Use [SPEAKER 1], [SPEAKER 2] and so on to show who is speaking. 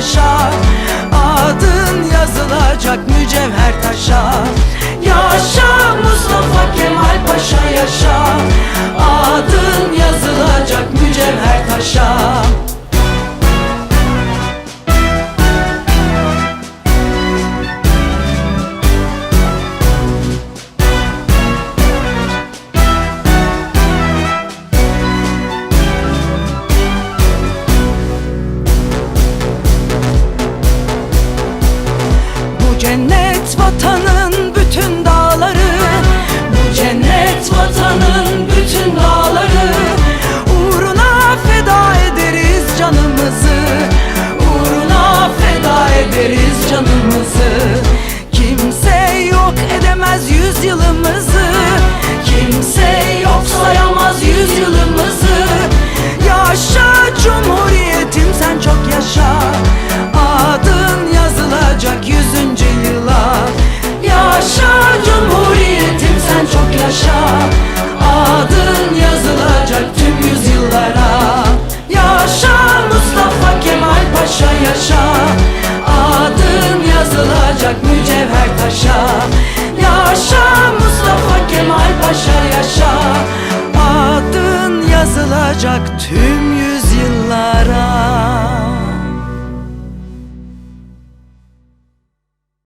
[SPEAKER 1] yaşa Adın yazılacak mücevher taşa. Yaşa cennet vatanın bütün dağları. Bu cennet vatanın bütün dağları. Uğruna feda ederiz canımızı. Uğruna feda ederiz canımızı. Kimse yok edemez yüzyılımızı. Kimse yok sayamaz yüzyılımızı Paşa yaşa. Adın yazılacak mücevher taşa. Yaşa yaşa